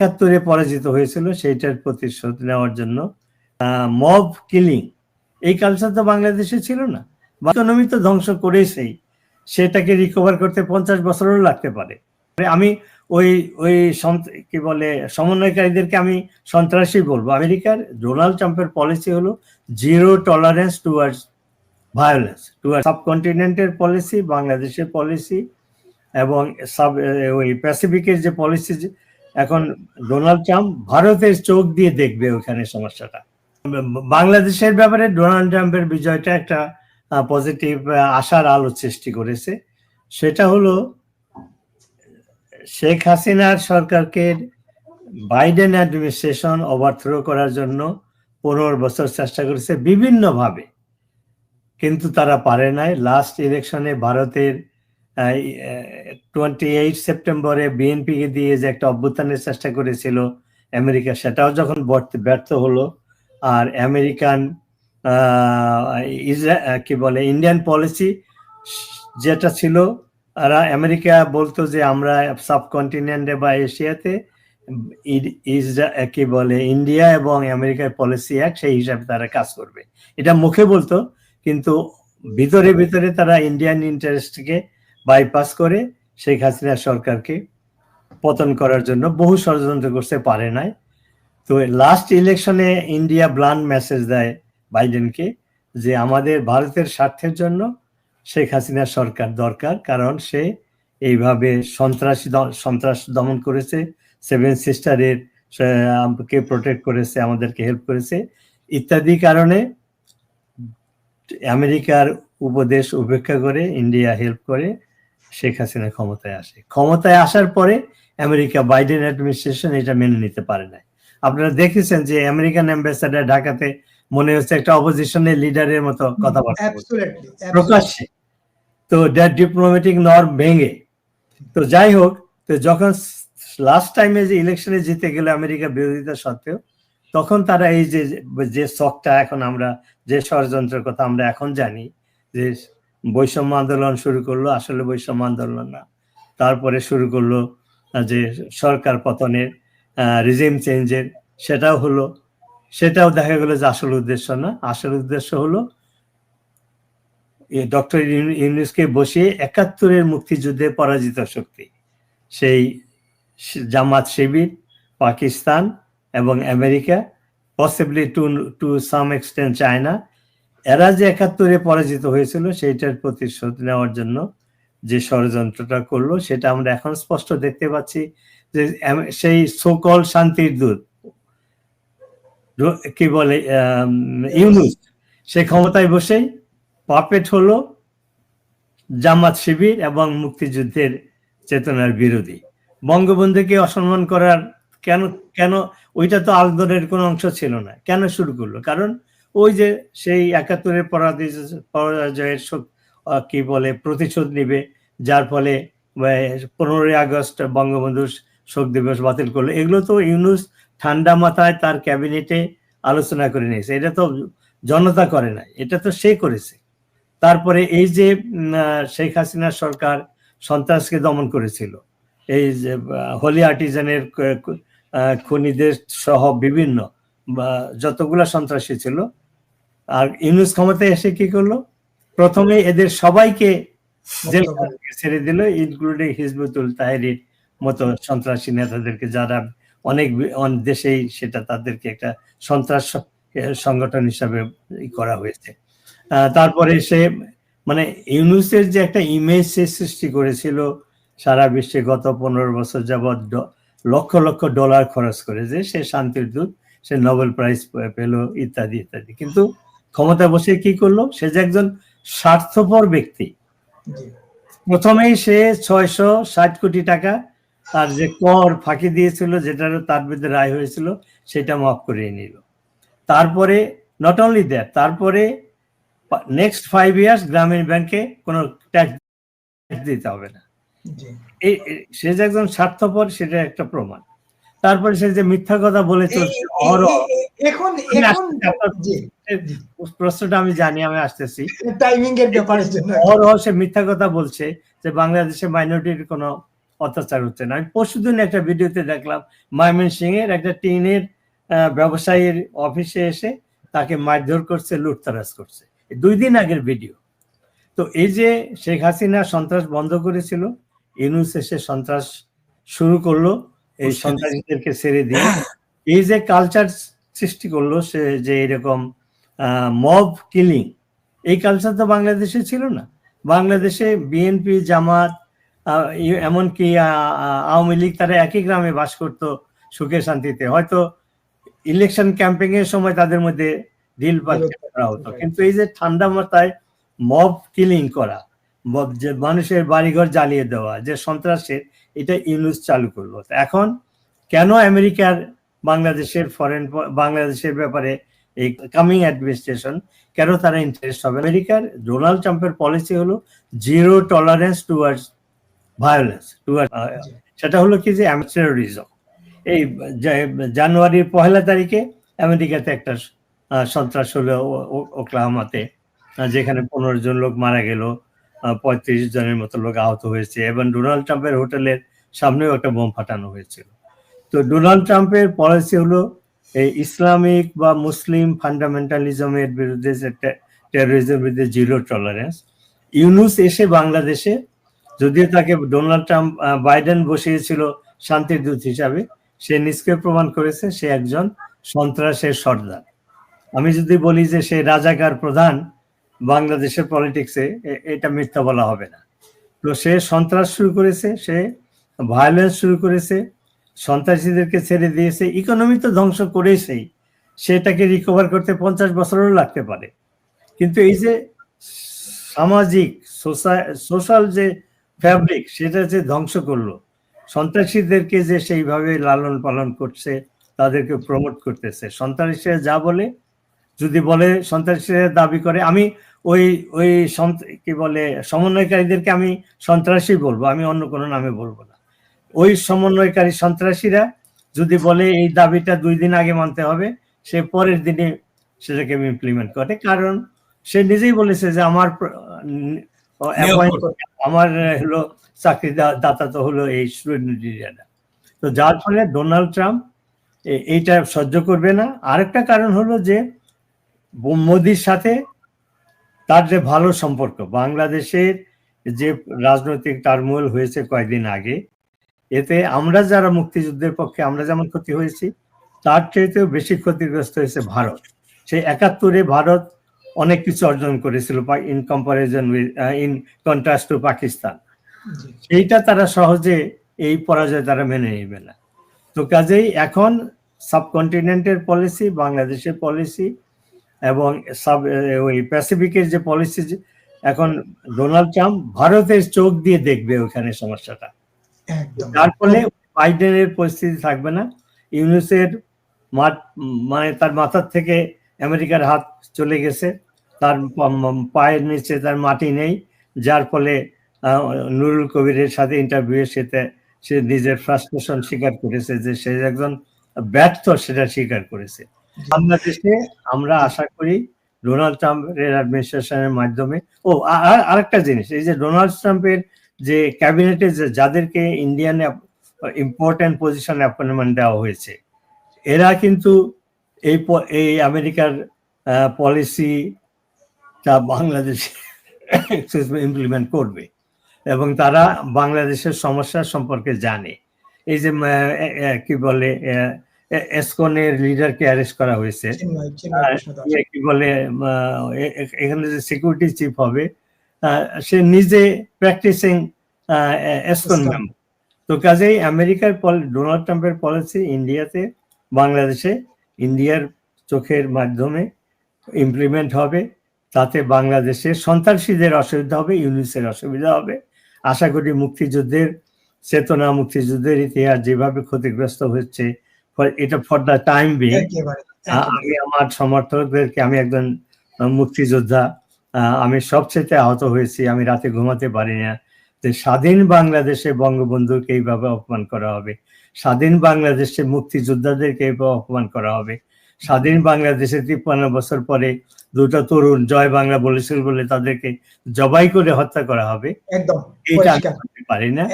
একাত্তরে পরাজিত হয়েছিল, সেইটার প্রতিশোধ নেওয়ার জন্য মব কিলিং এই কালচার তো বাংলাদেশে ছিল না। ইকোনমি তো ধ্বংস করেছেই, সেটাকে রিকভার করতে পঞ্চাশ বছরও লাগতে পারে। আমি ওই ওই কি বলে, সমন্বয়কারীদেরকে আমি সন্ত্রাসী বলব। আমেরিকার ডোনাল্ড ট্রাম্পের পলিসি হলো zero tolerance towards violence toward সাবকন্টিনেন্টের policy বাংলাদেশের পলিসি এবং সাব ওই প্যাসিফিকের যে পলিসি এখন ডোনাল্ড ট্রাম্প ভারতের চোখ দিয়ে দেখবে ওখানে সমস্যাটা। বাংলাদেশের ব্যাপারে ডোনাল্ড ট্রাম্পের বিজয়টা একটা পজিটিভ আশার আলো সৃষ্টি করেছে। সেটা হলো, শেখ হাসিনার সরকারকে বাইডেন অ্যাডমিনিস্ট্রেশন ওভারথ্রো করার জন্য পনেরো বছর চেষ্টা করেছে বিভিন্নভাবে। কিন্তু তারা পারে নাই। লাস্ট ইলেকশনে ভারতের টোয়েন্টি এইট সেপ্টেম্বরে বিএনপিকে দিয়ে যে একটা অভ্যুত্থানের চেষ্টা করেছিল আমেরিকা, সেটাও যখন ব্যর্থ হলো আর আমেরিকান কি বলে ইন্ডিয়ান পলিসি যেটা ছিল, আর আমেরিকা বলতো যে আমরা সাবকন্টিনেন্টে বা এশিয়াতে কি বলে ইন্ডিয়া এবং আমেরিকার পলিসি এক, সেই হিসাবে তারা কাজ করবে। এটা মুখে বলতো, কিন্তু ভিতরে ভিতরে তারা ইন্ডিয়ান ইন্টারেস্টকে বাইপাস করে শেখ হাসিনা সরকারকে পতন করার জন্য বহু ষড়যন্ত্র করতে পারে নাই। তো লাস্ট ইলেকশনে ইন্ডিয়া ব্লান্ড মেসেজ দেয় বাইডেনকে যে আমাদের ভারতের স্বার্থের জন্য শেখ হাসিনা সরকার দরকার, কারণ সে এইভাবে সন্ত্রাসী সন্ত্রাস দমন করেছে সেভেন সিস্টারের কে প্রোটেক্ট করেছে, আমাদেরকে হেল্প করেছে, ইত্যাদি কারণে আমেরিকার উপদেশ উপেক্ষা করে ইন্ডিয়া হেল্প করে শেখ হাসিনা ক্ষমতায় আসে। ক্ষমতায় আসার পরে আমেরিকা বাইডেন অ্যাডমিনিস্ট্রেশন এটা মেনে নিতে পারে না আপনারা দেখেছেন যে আমেরিকান অ্যাম্বাসাডার ঢাকাতে মনে হচ্ছে একটা অপোজিশনের লিডারের মতো কথাবার্তা. প্রকাশ্যে। তো দ্যাট ডিপ্লোম্যাটিক নর্ম ভেঙে। তো যাই হোক তো যখন লাস্ট টাইমে যে ইলেকশনে জিতে গেল আমেরিকা বিরোধিতা সত্ত্বেও তখন তারা এই যে যে শখটা এখন আমরা যে ষড়যন্ত্রের কথা আমরা এখন জানি যে বৈষম্য আন্দোলন শুরু করল, আসলে বৈষম্য আন্দোলন না। তারপরে শুরু করল যে সরকার পতনের রিজিম চেঞ্জের সেটাও হলো। সেটাও দেখা গেল যে আসল উদ্দেশ্য না। আসল উদ্দেশ্য হলো ডক্টর ইউনুসকে বসিয়ে একাত্তরের মুক্তিযুদ্ধে পরাজিত শক্তি। সেই জামাত শিবির, পাকিস্তান এবং America possibly to to some extent China এরা যে একাত্তরে পরাজিত হয়েছিল সেইটার প্রতিশোধ নেওয়ার জন্য যে ষড়যন্ত্রটা করল, সেটা আমরা এখন স্পষ্ট দেখতে পাচ্ছি যে সেই সকল শান্তির দূত কি বলে ইউনুস, সে ক্ষমতায় বসেই পাপেট হলো জামাত শিবির এবং মুক্তিযুদ্ধের চেতনার বিরোধী। বঙ্গবন্ধুকে অসম্মান করার কেন কেন, ওইটা তো আন্দোলনের কোনো অংশ ছিল না। কেন শুরু করল? কারণ ওই যে সেই একাত্তরের পরাজয়- পরাজয়ের কি বলে, প্রতিশোধ নিবে, যার ফলে পনেরোই আগস্ট বঙ্গবন্ধু শোক দিবস বাতিল করল। এগুলো তো ইউনুস ঠান্ডা মাথায় তার ক্যাবিনেটে আলোচনা করে নিয়েছে। এটা তো জনতা করে না, এটা তো সে করেছে। তারপরে এই যে শেখ হাসিনা সরকার সন্ত্রাসকে দমন করেছিল, এই যে হোলি আর্টিজানের খুনিদের সহ বিভিন্ন যতগুলা সন্ত্রাসী ছিল আর ইউনুস ক্ষমতায় এসে কি করল? প্রথমে এদের সবাইকে জেল ছেড়ে দিল ইনক্লুডিং হিজবুতুল তাহেরির মতো সন্ত্রাসী নেতাদেরকে যারা অনেক দেশেই সেটা তাদেরকে একটা সন্ত্রাস সংগঠন হিসাবে করা হয়েছে। তারপরে সে মানে ইউনুসের যে একটা ইমেজ সে সৃষ্টি করেছিল সারা বিশ্বে গত পনেরো বছর যাবৎ লক্ষ লক্ষ ডলার খরচ করে যে সে শান্তির দূত সে নোবেল প্রাইজ পেল ইত্যাদি ইত্যাদি। কিন্তু ক্ষমতা বসে কি করল? সে যে একজন স্বার্থপর ব্যক্তি। প্রথমেই সে ছয়শো ষাট কোটি টাকা তার যে কর ফাঁকি দিয়েছিল যেটার তার বিরুদ্ধে রায় হয়েছিল সেটা মাফ করিয়ে নিল। তারপরে নট অনলি দ্যাট তারপরে নেক্সট ফাইভ ইয়ার্স গ্রামীণ ব্যাংকে কোনো ট্যাক্স দিতে হবে না। সে যে একজন স্বার্থপর সেটা একটা প্রমাণ। তারপরে সে যে মিথ্যা কথা বলে চলছে এখন প্রশ্নটা আমি জানি আমি আসতেছি। টাইমিং এর অহরহ সে মিথ্যা কথা বলছে যে বাংলাদেশে মাইনরিটির কোনো অত্যাচার হচ্ছে না। আমি পরশুদিন একটা ভিডিওতে দেখলাম ময়মনসিং এর একটা টিনের ব্যবসায়ীর অফিসে এসে তাকে মারধর করছে লুটতারাজ করছে। দুই দিন আগের ভিডিও। তো এই যে শেখ হাসিনা সন্ত্রাস বন্ধ করেছিল ইউনুস এসে সন্ত্রাস শুরু করল। এই সন্ত্রাসীদেরকে ছেড়ে দিয়ে এই যে কালচার সৃষ্টি করল সে যে এরকম মব কিলিং এই কালচার তো বাংলাদেশে ছিল না। বাংলাদেশে বিএনপি জামাত এমনকি আওয়ামী লীগ তারা একই গ্রামে বাস করতো সুখে শান্তিতে। হয়তো ইলেকশন ক্যাম্পেইন এর সময় তাদের মধ্যে ডিল করা হতো কিন্তু এই যে ঠান্ডা মাথায় মব কিলিং করা মানুষের বাড়িঘর জ্বালিয়ে দেওয়া যে সন্ত্রাসের এটা ইউনুস চালু করল। এখন কেন আমেরিকার বাংলাদেশের ফরেন বাংলাদেশের ব্যাপারে এই কামিং অ্যাডমিনিস্ট্রেশন কেন তারা ইন্টারেস্ট হবে? আমেরিকার ডোনাল্ড ট্রাম্পের পলিসি হলো zero tolerance towards violence toward সেটা হলো কি যে টেরোরিজম এই জানুয়ারির পহেলা তারিখে আমেরিকাতে একটা সন্ত্রাস হলো ও- ও- যেখানে পনেরো জন লোক মারা গেল। পঁয়ত্রিশ জনের মতো লোক আহত হয়েছে এবং ডোনাল্ড ট্রাম্পের হোটেলের সামনেও একটা বোম ফাটানো হয়েছিল। তো ডোনাল্ড ট্রাম্পের পলিসি হলো, এই ইসলামিক বা মুসলিম ফান্ডামেন্টালিজমের বিরুদ্ধে টেরোরিজমের বিরুদ্ধে জিরো টলারেন্স। ইউনুস এসে বাংলাদেশে, যদিও তাকে ডোনাল্ড ট্রাম্প বাইডেন বসিয়েছিল শান্তির দূত হিসাবে, সে নিষ্ক্রিয় প্রমাণ করেছে সে একজন সন্ত্রাসের সর্দার। আমি যদি বলি যে সে রাজাকার প্রধান বাংলাদেশের পলিটিক্সে এটা মিথ্যা বলা হবে না। তো সে সন্ত্রাস শুরু করেছে, সে ভায়োলেন্স শুরু করেছে, সন্ত্রাসীদেরকে ছেড়ে দিয়েছে ইকোনমি তো ধ্বংস করেছেই। সেটাকে রিকভার করতে পঞ্চাশ বছরও লাগতে পারে। কিন্তু এই যে সামাজিক সোশ্যাল যে ফ্যাব্রিক সেটা যে ধ্বংস করল, সন্ত্রাসীদেরকে যে সেইভাবে লালন পালন করছে, তাদেরকে প্রমোট করতেছে। সন্ত্রাসীরা যা বলে যদি বলে সন্ত্রাসীরা দাবি করে আমি ওই ওই কি বলে সমন্বয়কারীদেরকে আমি সন্ত্রাসী বলব আমি অন্য কোনো নামে বলব না। ওই সমন্বয়কারী সন্ত্রাসীরা যদি বলে এই দাবিটা দুই দিন আগে মানতে হবে সে পরের দিনে সেটাকে ইমপ্লিমেন্ট করে। কারণ সে নিজেই বলেছে যে আমার আমার হলো চাকরি দাতা তো হলো এই স্টুডেন্ট তো যার ফলে ডোনাল্ড ট্রাম্প এইটা সহ্য করবে না। আরেকটা কারণ হলো যে মোদির সাথে তার যে ভালো সম্পর্ক বাংলাদেশের যে রাজনৈতিক টার্মোল হয়েছে কয়েকদিন আগে এতে আমরা যারা মুক্তিযুদ্ধের পক্ষে আমরা যেমন ক্ষতি হয়েছি তার চাইতেও বেশি ক্ষতিগ্রস্ত হয়েছে ভারত। সেই একাত্তরে ভারত অনেক কিছু অর্জন করেছিল in comparison in contrast to Pakistan. সেইটা তারা সহজে এই পরাজয় তারা মেনে নেবে না। তো কাজেই এখন সাবকন্টিনেন্টের পলিসি বাংলাদেশের পলিসি এবং সাব ওই প্যাসিফিকের যে পলিসি এখন ডোনাল্ড ট্রাম্প ভারতের চোখ দিয়ে দেখবে ওখানে সমস্যাটা। যার ফলে বাইডেনের পরিস্থিতি থাকবে না। ইউনুসের মানে তার মাথার থেকে আমেরিকার হাত চলে গেছে। তার পায়ের নিচে তার মাটি নেই। যার ফলে নুরুল কবিরের সাথে ইন্টারভিউ সেতে সে নিজের ফ্রাস্ট্রেশন স্বীকার করেছে যে সে একজন ব্যর্থ সেটা স্বীকার করেছে। বাংলাদেশে আমরা আশা করি ডোনাল্ড ট্রাম্পের অ্যাডমিনিস্ট্রেশনের মাধ্যমে, ও, আ- আ- আরেকটা জিনিস, এই যে ডোনাল্ড ট্রাম্পের যে ক্যাবিনেটে যাদেরকে ইন্ডিয়ান ইম্পর্টেন্ট পজিশন অ্যাপয়েন্টমেন্ট দেওয়া হয়েছে, এরা কিন্তু এই এই আমেরিকার পলিসি তা বাংলাদেশে ইমপ্লিমেন্ট করবে এবং তারা বাংলাদেশের সমস্যা সম্পর্কে জানে। এই যে কি বলে এসকনের লিডারকে অ্যারেস্ট করা হয়েছে। কি বলে এখানে যে সিকিউরিটি চিফ হবে সে নিজে প্র্যাকটিসিং এসকন। মেম্বার তো কাজেই আমেরিকার পল- ডোনাল্ড ট্রাম্পের পলিসি ইন্ডিয়াতে বাংলাদেশে ইন্ডিয়ার চোখের মাধ্যমে ইমপ্লিমেন্ট হবে। তাতে বাংলাদেশের সন্ত্রাসীদের অসুবিধা হবে ইউনিসের অসুবিধা হবে। আশা করি মুক্তিযুদ্ধের চেতনা মুক্তিযুদ্ধের ইতিহাস যেভাবে ক্ষতিগ্রস্ত হচ্ছে এটা ফর দ্য টাইম বিং। আমি আমার সমর্থকদেরকে আমি একজন মুক্তিযোদ্ধা আমি সবচেয়ে আহত হয়েছি আমি রাতে ঘুমাতে পারি না যে স্বাধীন বাংলাদেশে বঙ্গবন্ধুকে এইভাবে অপমান করা হবে স্বাধীন বাংলাদেশে মুক্তিযোদ্ধাদেরকে এইভাবে অপমান করা হবে স্বাধীন বাংলাদেশে তিপ্পান্ন বছর পরে দুটো তরুণ জয় বাংলা বলেছিল বলে তাদেরকে জবাই করে হত্যা করা হবে একদম এইটা আমি পারি না।